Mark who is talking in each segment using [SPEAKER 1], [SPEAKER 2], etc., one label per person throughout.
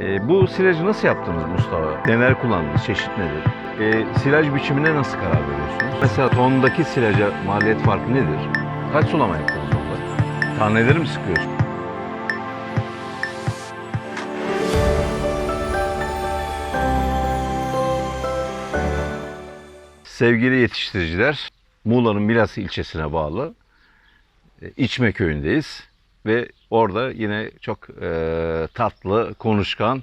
[SPEAKER 1] E, bu silajı nasıl yaptınız Mustafa? Neler kullandınız? Çeşit nedir? E, silaj biçimine nasıl karar veriyorsunuz? Mesela tondaki silaja maliyet farkı nedir? Kaç sulama yaptınız onda? Taneleri mi sıkıyorsun? Sevgili yetiştiriciler, Muğla'nın Milas ilçesine bağlı e, İçme köyündeyiz ve orada yine çok e, tatlı, konuşkan,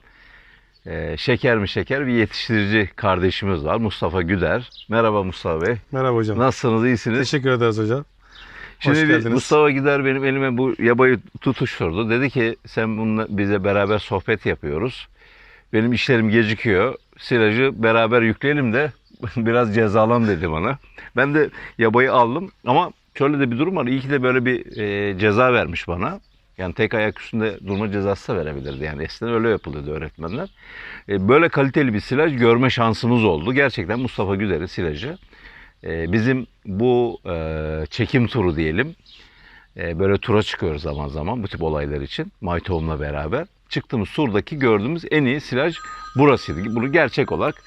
[SPEAKER 1] e, şeker mi şeker bir yetiştirici kardeşimiz var Mustafa Güder. Merhaba Mustafa Bey.
[SPEAKER 2] Merhaba hocam.
[SPEAKER 1] Nasılsınız, iyisiniz?
[SPEAKER 2] Teşekkür ederiz hocam.
[SPEAKER 1] Şimdi
[SPEAKER 2] Hoş
[SPEAKER 1] bir
[SPEAKER 2] geldiniz.
[SPEAKER 1] Mustafa Gider benim elime bu yabayı tutuşturdu. Dedi ki sen bununla bize beraber sohbet yapıyoruz. Benim işlerim gecikiyor. Silajı beraber yükleyelim de biraz cezalan dedi bana. Ben de yabayı aldım ama şöyle de bir durum var. İyi ki de böyle bir e, ceza vermiş bana. Yani tek ayak üstünde durma cezası da verebilirdi. Yani eskiden öyle yapılıyordu öğretmenler. E, böyle kaliteli bir silaj görme şansımız oldu. Gerçekten Mustafa Güder'in silajı. E, bizim bu e, çekim turu diyelim. E, böyle tura çıkıyoruz zaman zaman bu tip olaylar için. Maytoğum'la beraber. Çıktığımız turdaki gördüğümüz en iyi silaj burasıydı. Bunu gerçek olarak,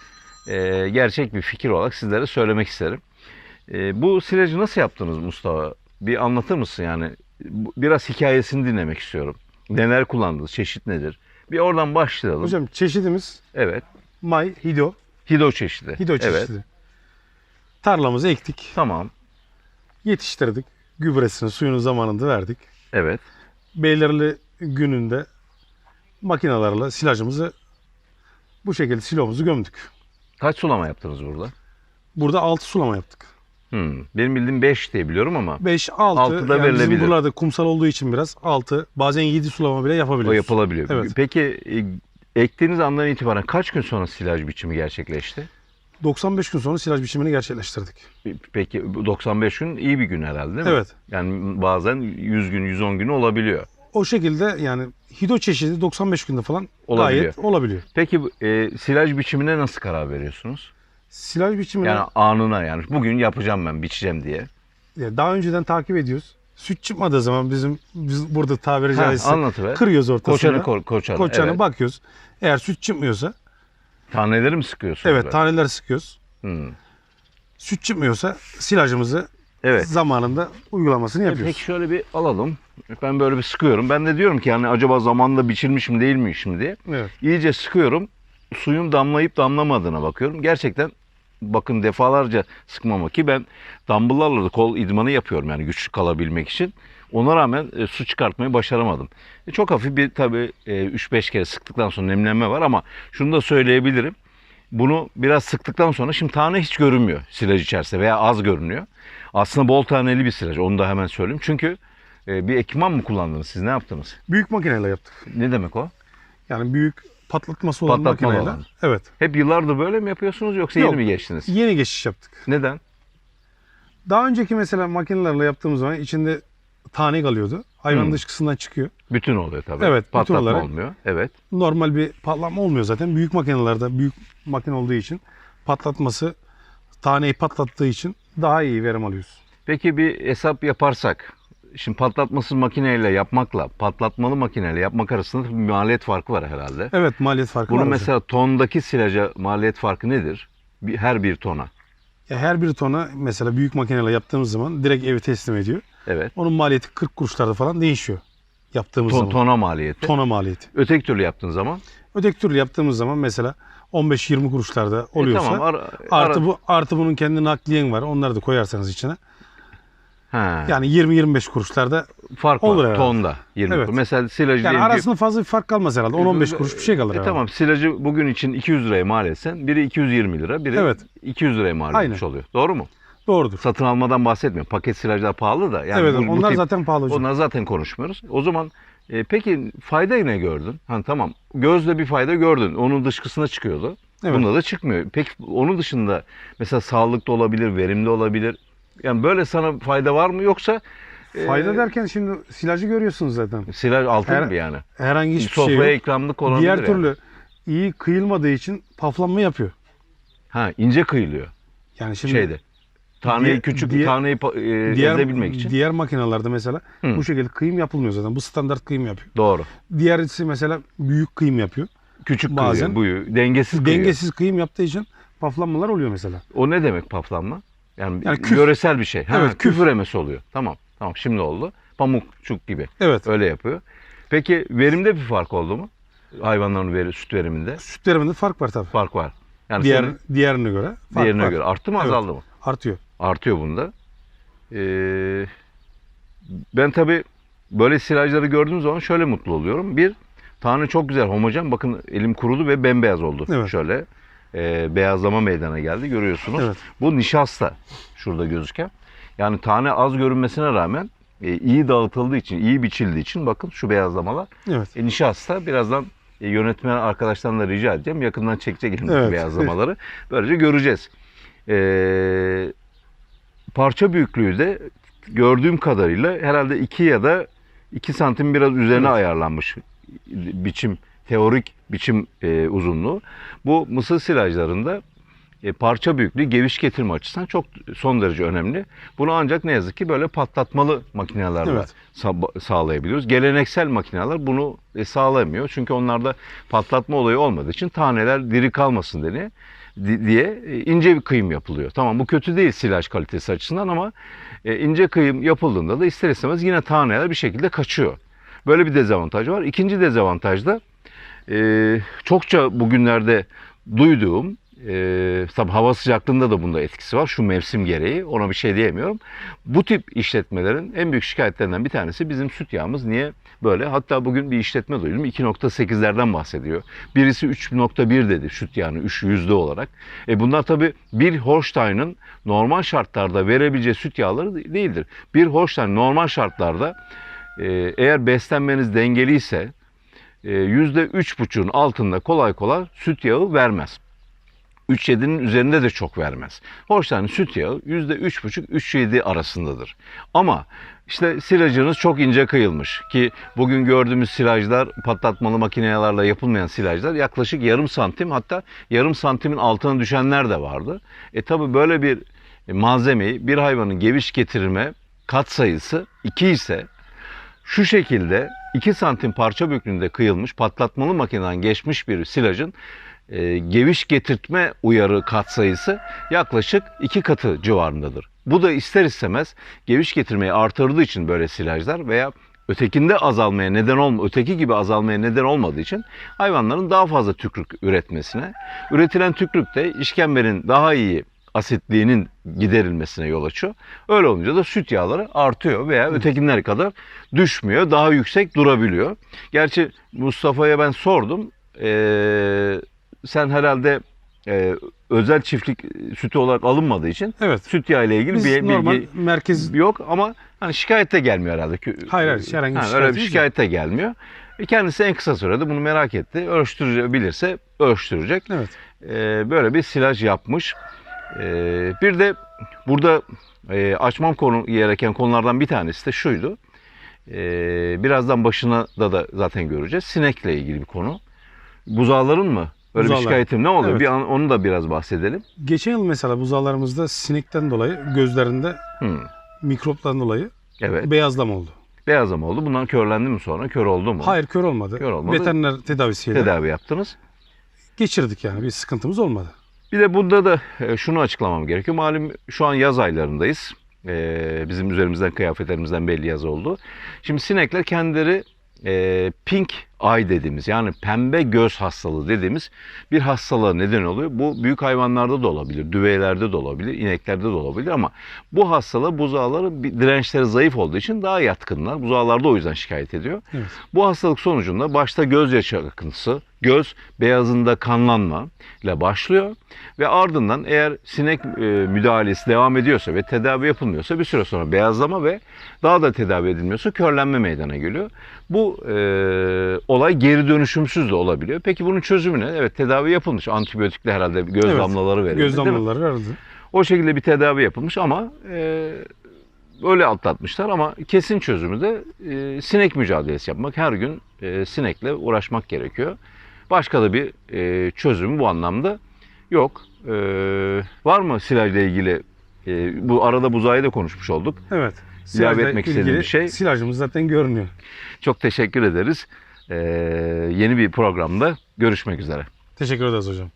[SPEAKER 1] e, gerçek bir fikir olarak sizlere söylemek isterim. E, bu silajı nasıl yaptınız Mustafa? Bir anlatır mısın yani? Biraz hikayesini dinlemek istiyorum. Neler kullandınız? Çeşit nedir? Bir oradan başlayalım.
[SPEAKER 2] Hocam çeşidimiz
[SPEAKER 1] Evet.
[SPEAKER 2] May, Hido.
[SPEAKER 1] Hido çeşidi.
[SPEAKER 2] Hido çeşidi.
[SPEAKER 1] Evet.
[SPEAKER 2] Tarlamızı ektik,
[SPEAKER 1] Tamam.
[SPEAKER 2] yetiştirdik. Gübresini, suyunu zamanında verdik.
[SPEAKER 1] Evet.
[SPEAKER 2] Belirli gününde makinalarla silajımızı bu şekilde silomuzu gömdük.
[SPEAKER 1] Kaç sulama yaptınız burada?
[SPEAKER 2] Burada 6 sulama yaptık.
[SPEAKER 1] Hmm. Benim bildiğim 5 diye biliyorum ama
[SPEAKER 2] 5, 6.
[SPEAKER 1] Altı da
[SPEAKER 2] yani bizim
[SPEAKER 1] verilebilir.
[SPEAKER 2] buralarda kumsal olduğu için biraz 6, bazen 7 sulama bile yapabiliyoruz.
[SPEAKER 1] o yapılabiliyor.
[SPEAKER 2] Evet.
[SPEAKER 1] Peki e, ektiğiniz andan itibaren kaç gün sonra silaj biçimi gerçekleşti?
[SPEAKER 2] 95 gün sonra silaj biçimini gerçekleştirdik.
[SPEAKER 1] Peki bu 95 gün iyi bir gün herhalde değil mi?
[SPEAKER 2] Evet.
[SPEAKER 1] Yani bazen 100 gün, 110 gün olabiliyor.
[SPEAKER 2] O şekilde yani Hido çeşidi 95 günde falan
[SPEAKER 1] Olabiliyor.
[SPEAKER 2] gayet olabiliyor.
[SPEAKER 1] Peki e, silaj biçimine nasıl karar veriyorsunuz?
[SPEAKER 2] Silaj biçimini
[SPEAKER 1] Yani anına yani bugün yapacağım ben, biçeceğim diye.
[SPEAKER 2] Ya daha önceden takip ediyoruz. Süt çıkmadığı zaman bizim biz burada tabiri
[SPEAKER 1] Ha,
[SPEAKER 2] caizse
[SPEAKER 1] anlatıver.
[SPEAKER 2] kırıyoruz ortasına.
[SPEAKER 1] Koçanı, ko- koçanı.
[SPEAKER 2] Koçanı
[SPEAKER 1] evet.
[SPEAKER 2] bakıyoruz. Eğer süt çıkmıyorsa
[SPEAKER 1] Taneleri mi sıkıyorsunuz?
[SPEAKER 2] evet taneler sıkıyoruz.
[SPEAKER 1] Hmm.
[SPEAKER 2] Süt çıkmıyorsa silajımızı
[SPEAKER 1] Evet.
[SPEAKER 2] zamanında uygulamasını yapıyoruz.
[SPEAKER 1] Peki şöyle bir alalım. Ben böyle bir sıkıyorum. Ben de diyorum ki yani acaba zamanında biçilmişim değil miyim diye.
[SPEAKER 2] Evet.
[SPEAKER 1] İyice sıkıyorum. Suyun damlayıp damlamadığına bakıyorum. Gerçekten bakın defalarca sıkmama ki ben dumbbell'larla da kol idmanı yapıyorum yani güçlü kalabilmek için. Ona rağmen e, su çıkartmayı başaramadım. E, çok hafif bir tabii e, 3-5 kere sıktıktan sonra nemlenme var ama şunu da söyleyebilirim. Bunu biraz sıktıktan sonra şimdi tane hiç görünmüyor silaj içerisinde veya az görünüyor. Aslında bol taneli bir silaj onu da hemen söyleyeyim. Çünkü e, bir ekipman mı kullandınız siz ne yaptınız?
[SPEAKER 2] Büyük makineyle yaptık.
[SPEAKER 1] Ne demek o?
[SPEAKER 2] Yani büyük patlatması olan
[SPEAKER 1] Patlatmalı
[SPEAKER 2] makineyle.
[SPEAKER 1] olan.
[SPEAKER 2] Evet.
[SPEAKER 1] Hep yıllardır böyle mi yapıyorsunuz yoksa
[SPEAKER 2] Yok.
[SPEAKER 1] yeni mi geçtiniz?
[SPEAKER 2] Yeni geçiş yaptık.
[SPEAKER 1] Neden?
[SPEAKER 2] Daha önceki mesela makinelerle yaptığımız zaman içinde tane kalıyordu. Hayvan
[SPEAKER 1] Hmm.
[SPEAKER 2] dışkısından çıkıyor.
[SPEAKER 1] Bütün oluyor tabii.
[SPEAKER 2] Evet, bütün
[SPEAKER 1] Patlatma
[SPEAKER 2] olarak.
[SPEAKER 1] olmuyor. Evet.
[SPEAKER 2] normal bir patlama olmuyor zaten. Büyük makinelerde büyük makine olduğu için patlatması taneyi patlattığı için daha iyi verim alıyoruz.
[SPEAKER 1] Peki bir hesap yaparsak şimdi patlatmasız makineyle yapmakla patlatmalı makineyle yapmak arasında bir maliyet farkı var herhalde.
[SPEAKER 2] Evet maliyet farkı
[SPEAKER 1] Bunun
[SPEAKER 2] var. hocam.
[SPEAKER 1] mesela tondaki silaca maliyet farkı nedir? Bir, her bir tona.
[SPEAKER 2] Ya her bir tona mesela büyük makineyle yaptığımız zaman direkt evi teslim ediyor.
[SPEAKER 1] Evet.
[SPEAKER 2] Onun maliyeti 40 kuruşlarda falan değişiyor. Yaptığımız
[SPEAKER 1] Ton,
[SPEAKER 2] zaman.
[SPEAKER 1] tona maliyeti.
[SPEAKER 2] Tona maliyeti.
[SPEAKER 1] Öteki türlü yaptığın zaman.
[SPEAKER 2] Öteki türlü yaptığımız zaman mesela 15-20 kuruşlarda oluyorsa
[SPEAKER 1] E tamam, ara-
[SPEAKER 2] artı
[SPEAKER 1] ara-
[SPEAKER 2] bu artı bunun kendi nakliyen var. Onları da koyarsanız içine.
[SPEAKER 1] Ha,
[SPEAKER 2] Yani 20-25 kuruşlarda
[SPEAKER 1] fark
[SPEAKER 2] olur
[SPEAKER 1] var
[SPEAKER 2] herhalde.
[SPEAKER 1] tonda 20
[SPEAKER 2] Evet.
[SPEAKER 1] kuruş. Mesela silajı
[SPEAKER 2] yani
[SPEAKER 1] diyelim ki-
[SPEAKER 2] arasında fazla bir fark kalmaz herhalde. 10-15 kuruş bir şey kalır
[SPEAKER 1] E
[SPEAKER 2] herhalde.
[SPEAKER 1] tamam silajı bugün için 200 liraya mal etsen biri 220 lira biri
[SPEAKER 2] Evet.
[SPEAKER 1] 200 liraya mal
[SPEAKER 2] Aynen.
[SPEAKER 1] etmiş oluyor. Doğru mu?
[SPEAKER 2] Doğrudur.
[SPEAKER 1] Satın almadan bahsetmiyorum. Paket silajlar pahalı da. Yani
[SPEAKER 2] evet
[SPEAKER 1] bu- bu
[SPEAKER 2] onlar
[SPEAKER 1] tip-
[SPEAKER 2] zaten pahalı hocam.
[SPEAKER 1] Onlar zaten konuşmuyoruz. O zaman e, peki fayda ne gördün? Hani tamam gözle bir fayda gördün. Onun dışkısına çıkıyordu.
[SPEAKER 2] Evet.
[SPEAKER 1] Bunda da çıkmıyor. Peki onun dışında mesela sağlıklı olabilir, verimli olabilir. Yani böyle sana fayda var mı yoksa e,
[SPEAKER 2] Fayda derken şimdi silajı görüyorsunuz zaten.
[SPEAKER 1] silaj altın
[SPEAKER 2] Her-
[SPEAKER 1] gibi yani.
[SPEAKER 2] Herhangi hiçbir şey
[SPEAKER 1] Sofraya
[SPEAKER 2] yok.
[SPEAKER 1] ikramlık olabilir
[SPEAKER 2] Diğer
[SPEAKER 1] yani.
[SPEAKER 2] türlü iyi kıyılmadığı için paflanma yapıyor.
[SPEAKER 1] Ha ince kıyılıyor
[SPEAKER 2] Yani şimdi
[SPEAKER 1] şeyde. Taneyi
[SPEAKER 2] Diğer-
[SPEAKER 1] küçük
[SPEAKER 2] diğer-
[SPEAKER 1] taneyi e,
[SPEAKER 2] diğer
[SPEAKER 1] ezebilmek için.
[SPEAKER 2] diğer makinelerde mesela
[SPEAKER 1] Hı.
[SPEAKER 2] bu şekilde kıyım yapılmıyor zaten. Bu standart kıyım yapıyor.
[SPEAKER 1] Doğru.
[SPEAKER 2] Diğerisi mesela büyük kıyım yapıyor.
[SPEAKER 1] Küçük
[SPEAKER 2] Bazen
[SPEAKER 1] kıyıyor, buyu, dengesiz kıyıyor.
[SPEAKER 2] dengesiz kıyım yaptığı için paflanmalar oluyor mesela.
[SPEAKER 1] O ne demek paflanma? Yani,
[SPEAKER 2] Yani küf.
[SPEAKER 1] yöresel bir şey. Ha,
[SPEAKER 2] Evet, küf.
[SPEAKER 1] küfüremesi oluyor. Tamam. Tamam şimdi oldu. Pamukçuk gibi.
[SPEAKER 2] Evet.
[SPEAKER 1] Öyle yapıyor. Peki verimde bir fark oldu mu? Hayvanların veri, süt veriminde
[SPEAKER 2] Süt veriminde fark var tabii.
[SPEAKER 1] fark var. Yani
[SPEAKER 2] Diğer
[SPEAKER 1] senin
[SPEAKER 2] diğerine göre fark
[SPEAKER 1] diğerine
[SPEAKER 2] var.
[SPEAKER 1] göre arttı mı
[SPEAKER 2] Evet.
[SPEAKER 1] azaldı mı?
[SPEAKER 2] Artıyor.
[SPEAKER 1] Artıyor bunda. Ee, ben tabii böyle silajları gördüğüm zaman şöyle mutlu oluyorum. Bir, tane çok güzel homojen. Bakın elim kurudu ve bembeyaz oldu.
[SPEAKER 2] Evet.
[SPEAKER 1] Şöyle e, beyazlama meydana geldi görüyorsunuz.
[SPEAKER 2] Evet.
[SPEAKER 1] Bu nişasta şurada gözüken. Yani tane az görünmesine rağmen e, iyi dağıtıldığı için, iyi biçildiği için bakın şu beyazlamalar.
[SPEAKER 2] Evet.
[SPEAKER 1] E, nişasta birazdan e, yönetmen arkadaştan da rica edeceğim. Yakından çekecek elimdeki
[SPEAKER 2] Evet.
[SPEAKER 1] beyazlamaları. Böylece göreceğiz. Ee, parça büyüklüğü de gördüğüm kadarıyla herhalde 2 ya da 2 santim biraz üzerine
[SPEAKER 2] Evet.
[SPEAKER 1] ayarlanmış biçim, teorik biçim e, uzunluğu. Bu mısır silajlarında e, parça büyüklüğü geviş getirme açısından çok son derece önemli. Bunu ancak ne yazık ki böyle patlatmalı makinelerle
[SPEAKER 2] Evet.
[SPEAKER 1] sa- sağlayabiliyoruz. Geleneksel makineler bunu e, sağlamıyor. Çünkü onlarda patlatma olayı olmadığı için taneler diri kalmasın diye, di- diye e, ince bir kıyım yapılıyor. Tamam bu kötü değil silaj kalitesi açısından ama e, ince kıyım yapıldığında da ister istemez yine taneler bir şekilde kaçıyor. Böyle bir dezavantaj var. İkinci dezavantaj da e, çokça bugünlerde duyduğum e, tabii hava sıcaklığında da bunda etkisi var. Şu mevsim gereği ona bir şey diyemiyorum. Bu tip işletmelerin en büyük şikayetlerinden bir tanesi bizim süt yağımız niye böyle? Hatta bugün bir işletme duydum 2.8'lerden bahsediyor. Birisi 3.1 dedi süt yağını 3 yüzde olarak. E bunlar tabii bir Holstein'ın normal şartlarda verebileceği süt yağları değildir. Bir Holstein normal şartlarda e, eğer beslenmeniz dengeliyse %3,5'un altında kolay kolay süt yağı vermez. 3.7'nin üzerinde de çok vermez. Holstein süt yağı %3,5-3.7 arasındadır. Ama işte silajınız çok ince kıyılmış ki bugün gördüğümüz silajlar patlatmalı makinelerle yapılmayan silajlar yaklaşık yarım santim hatta yarım santimin altına düşenler de vardı. E tabi böyle bir malzemeyi bir hayvanın geviş getirme kat sayısı 2 ise şu şekilde 2 santim parça büyüklüğünde kıyılmış patlatmalı makineden geçmiş bir silajın e, geviş getirtme uyarı katsayısı yaklaşık iki katı civarındadır. Bu da ister istemez geviş getirmeyi artırdığı için böyle silajlar veya ötekinde azalmaya neden olma, öteki gibi azalmaya neden olmadığı için hayvanların daha fazla tükrük üretmesine, üretilen tükrük de işkembenin daha iyi asitliğinin giderilmesine yol açıyor. Öyle olunca da süt yağları artıyor veya ötekinler kadar düşmüyor, daha yüksek durabiliyor. Gerçi Mustafa'ya ben sordum. Ee, sen herhalde e, özel çiftlik sütü olarak alınmadığı için
[SPEAKER 2] Evet.
[SPEAKER 1] süt yağı ile ilgili
[SPEAKER 2] Biz
[SPEAKER 1] bir bilgi
[SPEAKER 2] merkez
[SPEAKER 1] yok ama hani şikayet de gelmiyor herhalde.
[SPEAKER 2] Hayır, hayır, herhangi bir
[SPEAKER 1] Ha, öyle bir şikayet de gelmiyor. E, Kendisi en kısa sürede bunu merak etti. Ölçtürebilirse ölçtürecek.
[SPEAKER 2] evet.
[SPEAKER 1] E, böyle bir silaj yapmış. E, bir de burada e, açmam konu gereken konulardan bir tanesi de şuydu. E, birazdan başına da da zaten göreceğiz. Sinekle ilgili bir konu. Buzağların mı? Öyle
[SPEAKER 2] Buzağlar.
[SPEAKER 1] bir şikayetim ne oluyor?
[SPEAKER 2] Evet.
[SPEAKER 1] Bir an, onu da biraz bahsedelim.
[SPEAKER 2] Geçen yıl mesela buzağlarımızda sinekten dolayı gözlerinde
[SPEAKER 1] Hmm.
[SPEAKER 2] mikroptan dolayı
[SPEAKER 1] Evet.
[SPEAKER 2] beyazlama oldu.
[SPEAKER 1] Beyaz ama oldu. Bundan körlendi mi sonra? Kör oldu mu?
[SPEAKER 2] Hayır kör olmadı.
[SPEAKER 1] Kör olmadı.
[SPEAKER 2] Veteriner tedavisiyle
[SPEAKER 1] Tedavi yaptınız.
[SPEAKER 2] geçirdik yani bir sıkıntımız olmadı.
[SPEAKER 1] Bir de bunda da e, şunu açıklamam gerekiyor. Malum şu an yaz aylarındayız. E, bizim üzerimizden kıyafetlerimizden belli yaz oldu. Şimdi sinekler kendileri e, pink eye dediğimiz yani pembe göz hastalığı dediğimiz bir hastalığa neden oluyor. Bu büyük hayvanlarda da olabilir, düveylerde de olabilir, ineklerde de olabilir ama bu hastalığı buzağları bir dirençleri zayıf olduğu için daha yatkınlar. Buzağlarda o yüzden şikayet ediyor.
[SPEAKER 2] Evet.
[SPEAKER 1] Bu hastalık sonucunda başta gözyaşı akıntısı, göz beyazında kanlanma ile başlıyor ve ardından eğer sinek e, müdahalesi devam ediyorsa ve tedavi yapılmıyorsa bir süre sonra beyazlama ve daha da tedavi edilmiyorsa körlenme meydana geliyor. Bu e, olay geri dönüşümsüz de olabiliyor. Peki bunun çözümü ne? Evet tedavi yapılmış. Antibiyotikle herhalde göz
[SPEAKER 2] Evet,
[SPEAKER 1] damlaları verildi.
[SPEAKER 2] Göz damlaları verdi.
[SPEAKER 1] O şekilde bir tedavi yapılmış ama e, öyle atlatmışlar ama kesin çözümü de e, sinek mücadelesi yapmak. Her gün e, sinekle uğraşmak gerekiyor. Başka da bir e, çözümü bu anlamda yok. E, var mı silajla ilgili? E, bu arada buzayı da konuşmuş olduk.
[SPEAKER 2] Evet.
[SPEAKER 1] İlave
[SPEAKER 2] Silajla
[SPEAKER 1] etmek istediğin
[SPEAKER 2] ilgili
[SPEAKER 1] bir şey?
[SPEAKER 2] Silajımız zaten görünüyor.
[SPEAKER 1] Çok teşekkür ederiz. E, yeni bir programda Görüşmek üzere.
[SPEAKER 2] Teşekkür ederiz hocam.